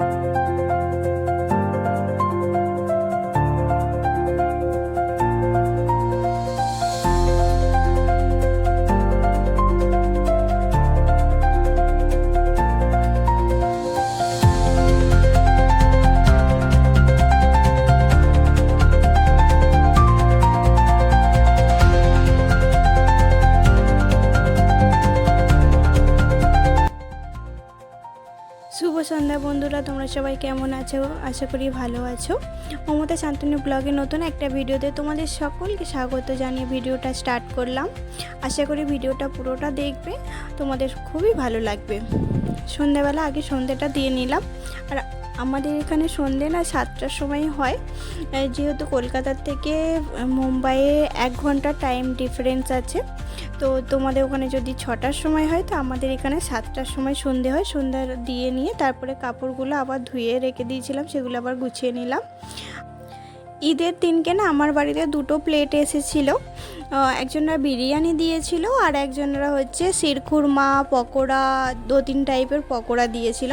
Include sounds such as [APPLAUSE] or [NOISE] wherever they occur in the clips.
you শুভ সন্ধ্যা বন্ধুরা, তোমরা সবাই কেমন আছো? আশা করি ভালো আছো। মমতা শান্তনু ব্লগে নতুন একটা ভিডিওতে তোমাদের সকলকে স্বাগত জানিয়ে ভিডিওটা স্টার্ট করলাম। আশা করি ভিডিওটা পুরোটা দেখবে, তোমাদের খুবই ভালো লাগবে। সন্ধ্যাবেলা আগে সন্ধ্যাটা দিয়ে নিলাম। আর আমাদের এখানে সন্ধে না সাতটার সময় হয়। যেহেতু কলকাতার থেকে মুম্বাইয়ে এক ঘণ্টা টাইম ডিফারেন্স আছে। তো তোমাদের ওখানে যদি ছটার সময় হয়, তো আমাদের এখানে সাতটার সময় সন্ধে হয়। সন্ধ্যা দিয়ে নিয়ে তারপরে কাপড়গুলো আবার ধুয়ে রেখে দিয়েছিলাম, সেগুলো আবার গুছিয়ে নিলাম। ঈদের দিনকে না আমার বাড়িতে দুটো প্লেট এসেছিল। একজনরা বিরিয়ানি দিয়েছিল আর একজনরা হচ্ছে শিরখুরমা, পকোড়া দু তিন টাইপের পকোড়া দিয়েছিল।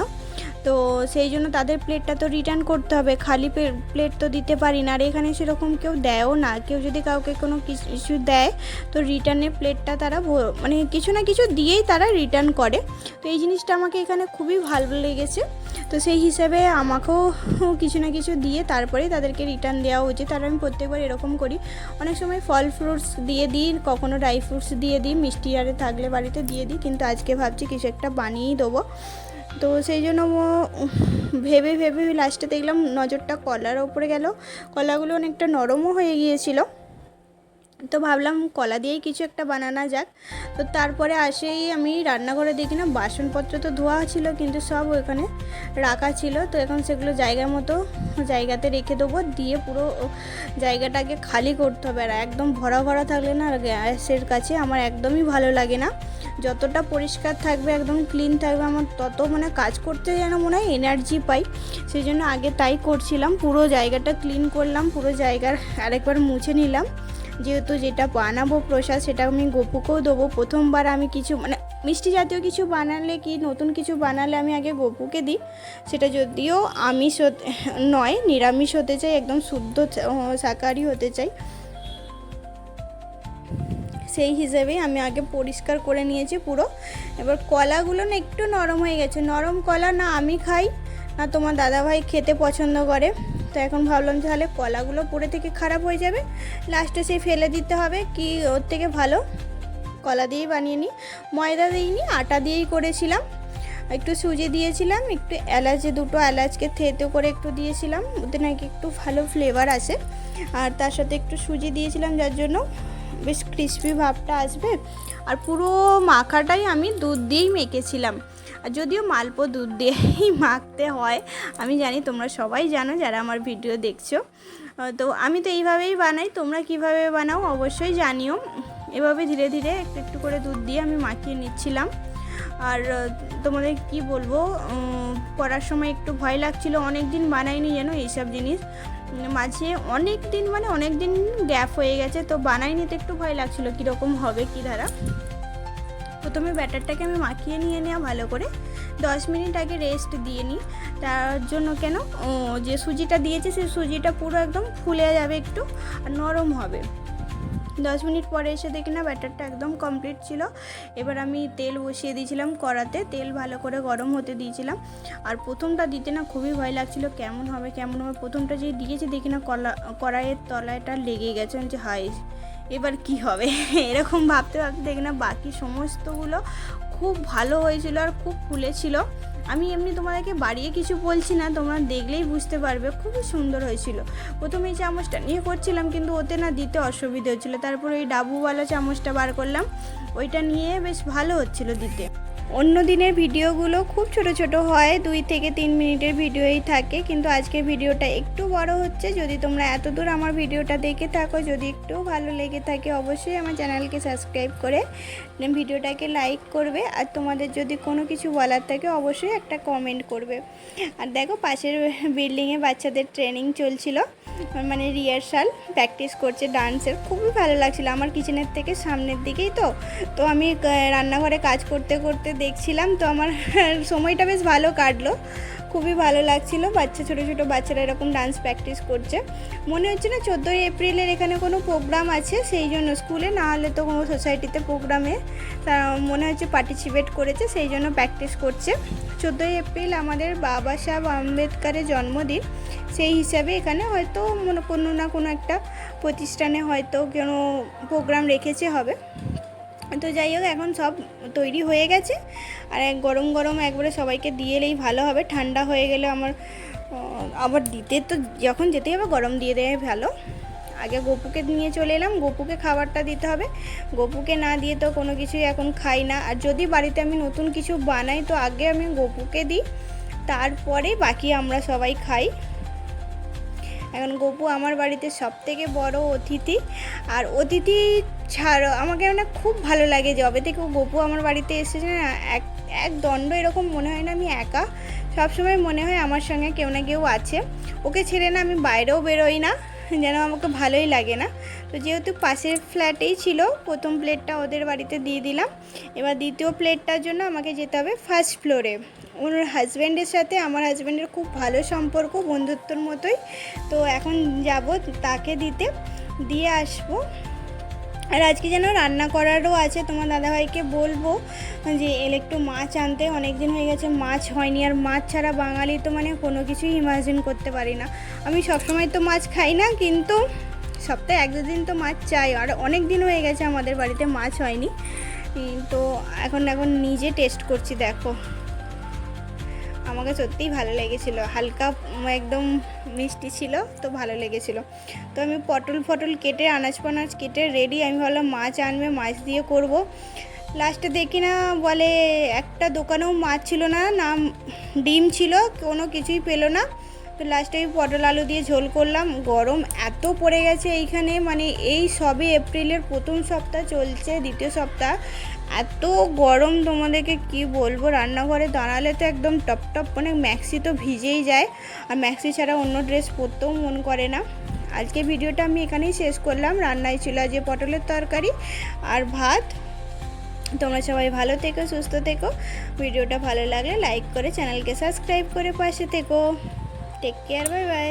তো সেই জন্য তাদের প্লেটটা তো রিটার্ন করতে হবে। খালি প্লেট তো দিতে পারি না। আর এখানে সেরকম কেউ দেয়ও না। কেউ যদি কাউকে কোনো কিছু দেয়, তো রিটার্নের প্লেটটা তারা মানে কিছু না কিছু দিয়েই তারা রিটার্ন করে। তো এই জিনিসটা আমাকে এখানে খুবই ভালো লেগেছে। তো সেই হিসাবে আমাকেও [LAUGHS] কিছু না কিছু দিয়ে তারপরেই তাদেরকে রিটার্ন দেওয়া উচিত। আর আমি প্রত্যেকবার এরকম করি। অনেক সময় ফল ফ্রুটস দিয়ে দিই, কখনো ড্রাই ফ্রুটস দিয়ে দিই, মিষ্টি আরে থাকলে বাড়িতে দিয়ে দিই। কিন্তু আজকে ভাবছি কিছু একটা বানিয়েই দেবো। তো সেই জন্য ভেবে ভেবে লাস্টে দেখলাম নজরটা কলার ওপরে গেল। কলাগুলো অনেকটা নরমও হয়ে গিয়েছিল। তো ভাবলাম কলা দিয়েই কিছু একটা বানানো যাক। তো তারপরে আসেই আমি রান্নাঘরে দেখি না, বাসনপত্র তো ধোয়া ছিল কিন্তু সব ওইখানে রাখা ছিল। তো এখন সেগুলো জায়গার মতো জায়গাতে রেখে দেবো। দিয়ে পুরো জায়গাটাকে খালি করতে হবে আর একদম ভরা ভরা থাকলে না গ্যাসের কাছে আমার একদমই ভালো লাগে না। যতটা পরিষ্কার থাকবে, একদম ক্লিন থাকবে, আমার তত মানে কাজ করতে যেন মনে হয় এনার্জি পাই। সেই জন্য আগে তাই করছিলাম, পুরো জায়গাটা ক্লিন করলাম, পুরো জায়গার আরেকবার মুছে নিলাম। যেহেতু যেটা বানাবো প্রসাদ, সেটা আমি গপুকেও দেবো। প্রথমবার আমি কিছু মানে মিষ্টি জাতীয় কিছু বানালে কি, নতুন কিছু বানালে আমি আগে গপুকে দিই। সেটা যদিও আমিষ হতে- নয়, নিরামিষ হতে চাই, একদম শুদ্ধ শাকাহারি হতে চাই। সেই হিসেবেই আমি আগে পরিষ্কার করে নিয়েছি পুরো। এবার কলাগুলো না একটু নরম হয়ে গেছে। নরম কলা না আমি খাই, না তোমার দাদাভাই খেতে পছন্দ করে। তো এখন ভাবলাম তাহলে কলাগুলো পরে থেকে খারাপ হয়ে যাবে। লাস্টে সেই ফেলে দিতে হবে কি ওর থেকে ভালো। কলা দিয়েই বানিয়ে নিই। ময়দা দিইনি, আটা দিয়েই করেছিলাম। একটু সুজি দিয়েছিলাম, একটু এলাচে, দুটো এলাচকে থেতো করে একটু দিয়েছিলাম। ওতে নাকি একটু ভালো ফ্লেভার আছে আর তার সাথে একটু সুজি দিয়েছিলাম যার জন্য। বেশ ক্রিসপি ভাবটা আসবে। আর পুরো মাখাটাই আমি দুধ দিয়েই মেখেছিলাম। আর যদিও মালপো দুধ দিয়েই [LAUGHS] মাখতে হয়, আমি জানি তোমরা সবাই জানো যারা আমার ভিডিও দেখছ। তো আমি তো এইভাবেই বানাই, তোমরা কীভাবে বানাও অবশ্যই জানিও। এভাবে ধীরে ধীরে একটু একটু করে দুধ দিয়ে আমি মাখিয়ে নিচ্ছিলাম। আর তোমাদের কি বলব করার সময় একটু ভয় লাগছিল অনেক দিন বানাইনি যেন এইসব জিনিস। মাঝে অনেক দিন মানে অনেক দিন গ্যাপ হয়ে গেছে তো বানাই নিতে একটু ভয় লাগছিল কীরকম হবে কী ধারা। প্রথমে ব্যাটারটাকে আমি মাখিয়ে নিয়ে নেওয়া ভালো করে। দশ মিনিট আগে রেস্ট দিয়ে নিই। তার জন্য কেন? ও, যে সুজিটা দিয়েছে সেই সুজিটা পুরো একদম ফুলে যাবে একটু আর নরম হবে। দশ মিনিট পরে এসে দেখি না ব্যাটারটা একদম কমপ্লিট ছিল। এবার আমি তেল বসিয়ে দিয়েছিলাম কড়াতে, তেল ভালো করে গরম হতে দিয়েছিলাম। আর প্রথমটা দিতে না খুবই ভয় লাগছিল, কেমন হবে কেমন হবে? প্রথমটা যে দিয়েছি দেখি না কলা, কড়াইয়ের তলায়টা লেগে গেছে যে হাই এবার কি হবে? [LAUGHS] এরকম ভাবতে ভাবতে দেখি না বাকি সমস্তগুলো খুব ভালো হয়েছিল আর খুব ফুলেছিল। আমি এমনি তোমাদেরকে বাড়িয়ে কিছু বলছি না, তোমরা দেখলেই বুঝতে পারবে। খুবই সুন্দর হয়েছিল। প্রথমে এই চামচটা নিয়ে করছিলাম, কিন্তু ওতে না দিতে অসুবিধে হচ্ছিল। তারপর ওই ডাবুওয়ালা চামচটা বার করলাম। ওইটা নিয়ে বেশ ভালো হচ্ছিল দিতে। অন্য দিনের ভিডিওগুলো খুব ছোট ছোট হয়, দুই থেকে তিন মিনিটের ভিডিওই থাকে। কিন্তু আজকের ভিডিওটা একটু বড় হচ্ছে। যদি তোমরা এত দূর আমার ভিডিওটা দেখে থাকো, যদি একটু ভালো লেগে থাকে অবশ্যই আমার চ্যানেলকে সাবস্ক্রাইব করে ভিডিওটাকে লাইক করবে। আর তোমাদের যদি কোনো কিছু বলার থাকে অবশ্যই একটা কমেন্ট করবে। আর দেখো পাশের বিল্ডিংয়ে বাচ্চাদের ট্রেনিং চলছিল। মানে রিহার্সাল, প্র্যাকটিস করছে ডান্সের। খুবই ভালো লাগছিল। আমার কিচেনের থেকে সামনের দিকেই তো। তো আমি রান্নাঘরে কাজ করতে করতে দেখছিলাম, তো আমার [LAUGHS] সময়টা বেশ ভালো কাটলো। খুবই ভালো লাগছিল, বাচ্চা, ছোটো ছোটো বাচ্চারা এরকম ডান্স প্র্যাকটিস করছে। মনে হচ্ছে না চোদ্দোই এপ্রিলের এখানে কোনো প্রোগ্রাম আছে, সেই জন্য স্কুলে, না হলে তো কোনো সোসাইটিতে প্রোগ্রামে মনে হচ্ছে পার্টিসিপেট করেছে, সেই জন্য প্র্যাকটিস করছে। চোদ্দোই এপ্রিল আমাদের বাবা সাহেব আম্বেদকারের জন্মদিন, সেই হিসাবে এখানে হয়তো মনে কোনো না কোনো একটা প্রতিষ্ঠানে হয়তো কোনো প্রোগ্রাম রেখেছে হবে। তো যাই হোক, এখন সব তৈরি হয়ে গেছে। আর গরম গরম একবারে সবাইকে দিয়ে এলেই ভালো হবে। ঠান্ডা হয়ে গেলে আমার আবার দিতে তো যখন যেতে হবে, গরম দিয়ে দেয় ভালো। আগে গপুকে নিয়ে চলে এলাম, গপুকে খাবারটা দিতে হবে। গপুকে না দিয়ে তো কোনো কিছুই এখন খাই না। আর যদি বাড়িতে আমি নতুন কিছু বানাই, তো আগে আমি গপুকে দিই। তারপরে বাকি আমরা সবাই খাই। এখন গপু আমার বাড়িতে সব থেকে বড় অতিথি। আর অতিথি ছাড়ো, আমাকে মানে খুব ভালো লাগে যবে থেকে গপু আমার বাড়িতে এসেছে না, এক এক দণ্ড এরকম মনে হয় না আমি একা। সবসময় মনে হয় আমার সঙ্গে কেউ না কেউ আছে। ওকে ছেড়ে না আমি বাইরেও বেরোই না, যেন আমাকে ভালোই লাগে না। তো যেহেতু পাশের ফ্ল্যাটেই ছিল, প্রথম প্লেটটা ওদের বাড়িতে দিয়ে দিলাম। এবার দ্বিতীয় প্লেটটার জন্য আমাকে যেতে হবে ফার্স্ট ফ্লোরে ওর হাজব্যান্ডের সাথে আমার হাজব্যান্ডের খুব ভালো সম্পর্ক, বন্ধুত্বর মতোই। তো এখন যাব তাকে দিতে। দিয়ে আসব। আর আজকে যেন রান্না করারও আছে, তোমার দাদাভাইকে বলব যে এলে একটু মাছ আনতে অনেক দিন হয়ে গেছে মাছ হয়নি, আর মাছ ছাড়া বাঙালি তো মানে কোনো কিছুই ইমাজিন করতে পারি না। আমি সবসময় তো মাছ খাই না, কিন্তু সপ্তাহে এক দুদিন তো মাছ চাই, আর অনেক দিন হয়ে গেছে আমাদের বাড়িতে মাছ হয়নি। তো এখন এখন নিজে টেস্ট করছি, দেখো। আমাকে সত্যিই ভালো লেগেছিল। হালকা একদম মিষ্টি ছিল, তো ভালো লেগেছিল। তো আমি পটল ফটল কেটে আনাজ পানাজ কেটে রেডি আমি ভাবলাম মাছ আনবে, মাছ দিয়ে করব। লাস্টে দেখি না, বলে একটা দোকানেও মাছ ছিল না, নাম ডিম ছিল, কোনো কিছুই পেল না। তো লাস্টে আমি পটল আলু দিয়ে ঝোল করলাম। গরম এত পড়ে গেছে এইখানে মানে এই সবে এপ্রিলের প্রথম সপ্তাহ চলছে, দ্বিতীয় সপ্তাহ। এত গরম তোমাদেরকে কি বলব? রান্নাঘরে দাঁড়ালে তো একদম টপ টপ মানে ম্যাক্সি তো ভিজেই যায়। আর ম্যাক্সি ছাড়া অন্য ড্রেস পরতেও মন করে না। আজকে ভিডিওটা আমি এখানেই শেষ করলাম। রান্নায় ছিল যে পটলের তরকারি আর ভাত। তোমরা সবাই ভালো থেকো, সুস্থ থেকো। ভিডিওটা ভালো লাগলে লাইক করে চ্যানেলকে সাবস্ক্রাইব করে পাশে থেকো। Take care bye bye